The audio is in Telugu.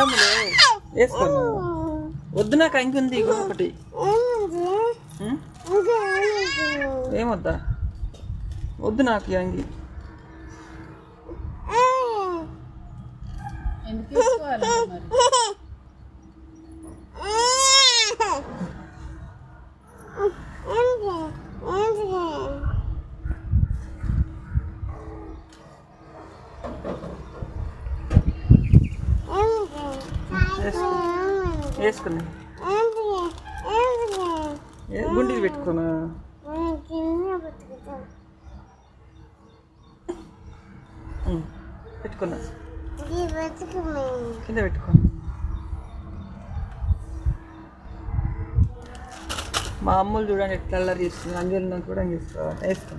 వద్దాములే వేసుకోను వద్దు నాకు అంగి ఉంది ఇగో ఒకటి. ఏమొద్దా? వద్దు నాకు అంగి. ఎందుకు వేసుకున్నా ఏ, గుండీలు పెట్టుకోనా? పెట్టుకున్నా. కింద పెట్టుకో. మా అమ్మలు చూడండి ఎట్లా అల్లరి చేస్తుంది. అంజలి నాకు కూడా అంగిస్తా వేసుకో